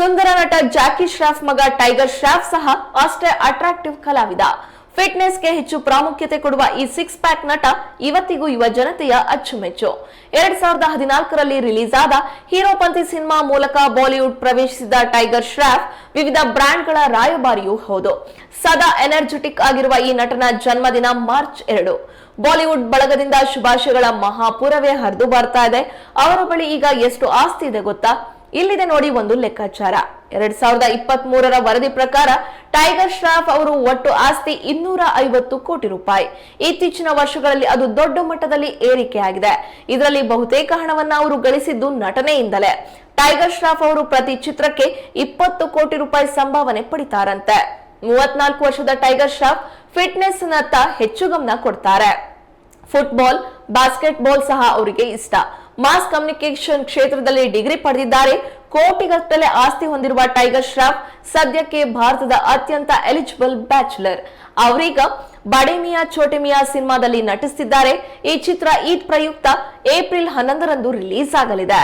ಸುಂದರ ನಟ ಜಾಕಿ ಶ್ರಾಫ್ ಮಗ ಟೈಗರ್ ಶ್ರಾಫ್ ಸಹ ಅಷ್ಟೇ ಅಟ್ರಾಕ್ಟಿವ್ ಕಲಾವಿದ. ಫಿಟ್ನೆಸ್ಗೆ ಹೆಚ್ಚು ಪ್ರಾಮುಖ್ಯತೆ ಕೊಡುವ ಈ ಸಿಕ್ಸ್ ಪ್ಯಾಕ್ ನಟ ಇವತ್ತಿಗೂ ಯುವ ಜನತೆಯ ಅಚ್ಚುಮೆಚ್ಚು. ಎರಡ್ ಸಾವಿರದ ಹದಿನಾಲ್ಕರಲ್ಲಿ ರಿಲೀಸ್ ಆದ ಹೀರೋಪಂತಿ ಸಿನಿಮಾ ಮೂಲಕ ಬಾಲಿವುಡ್ ಪ್ರವೇಶಿಸಿದ ಟೈಗರ್ ಶ್ರಾಫ್ ವಿವಿಧ ಬ್ರ್ಯಾಂಡ್ಗಳ ರಾಯಭಾರಿಯೂ ಹೌದು. ಸದಾ ಎನರ್ಜೆಟಿಕ್ ಆಗಿರುವ ಈ ನಟನ ಜನ್ಮದಿನ ಮಾರ್ಚ್ ಎರಡು. ಬಾಲಿವುಡ್ ಬಳಗದಿಂದ ಶುಭಾಶಯಗಳ ಮಹಾಪುರವೇ ಹರಿದು ಬರ್ತಾ ಇದೆ. ಅವರ ಬಳಿ ಈಗ ಎಷ್ಟು ಆಸ್ತಿ ಇದೆ ಗೊತ್ತಾ? ಇಲ್ಲಿದೆ ನೋಡಿ ಒಂದು ಲೆಕ್ಕಾಚಾರ. ಎರಡ್ ಸಾವಿರದ ಇಪ್ಪತ್ತ್ ಮೂರರ ವರದಿ ಪ್ರಕಾರ ಟೈಗರ್ ಶ್ರಾಫ್ ಅವರು ಒಟ್ಟು ಆಸ್ತಿ ಇನ್ನೂರ ಐವತ್ತು ಕೋಟಿ ರೂಪಾಯಿ. ಇತ್ತೀಚಿನ ವರ್ಷಗಳಲ್ಲಿ ಅದು ದೊಡ್ಡ ಮಟ್ಟದಲ್ಲಿ ಏರಿಕೆಯಾಗಿದೆ. ಇದರಲ್ಲಿ ಬಹುತೇಕ ಹಣವನ್ನು ಅವರು ಗಳಿಸಿದ್ದು ನಟನೆಯಿಂದಲೇ. ಟೈಗರ್ ಶ್ರಾಫ್ ಅವರು ಪ್ರತಿ ಚಿತ್ರಕ್ಕೆ ಇಪ್ಪತ್ತು ಕೋಟಿ ರೂಪಾಯಿ ಸಂಭಾವನೆ ಪಡಿತಾರಂತೆ. ಮೂವತ್ನಾಲ್ಕು ವರ್ಷದ ಟೈಗರ್ ಶ್ರಾಫ್ ಫಿಟ್ನೆಸ್ ನತ್ತ ಹೆಚ್ಚು ಗಮನ ಕೊಡ್ತಾರೆ. ಫುಟ್ಬಾಲ್ ಬಾಸ್ಕೆಟ್ ಬಾಲ್ ಸಹ ಅವರಿಗೆ ಇಷ್ಟ. ಮಾಸ್ ಕಮ್ಯುನಿಕೇಶನ್ ಕ್ಷೇತ್ರದಲ್ಲಿ ಡಿಗ್ರಿ ಪಡೆದಿದ್ದಾರೆ. ಕೋಟಿಗಟ್ಟಲೆ ಆಸ್ತಿ ಹೊಂದಿರುವ ಟೈಗರ್ ಶ್ರಾಫ್ ಸದ್ಯಕ್ಕೆ ಭಾರತದ ಅತ್ಯಂತ ಎಲಿಜಿಬಲ್ ಬ್ಯಾಚುಲರ್ ಅವರೀಗ ಬಡೇಮಿಯಾ ಚೋಟೆಮಿಯಾ ಚೋಟೆ ಸಿನಿಮಾದಲ್ಲಿ ನಟಿಸುತ್ತಿದ್ದಾರೆ ಈ ಚಿತ್ರ ಈದ್ ಪ್ರಯುಕ್ತ ಏಪ್ರಿಲ್ ಹನ್ನೊಂದರಂದು ರಿಲೀಸ್ ಆಗಲಿದೆ.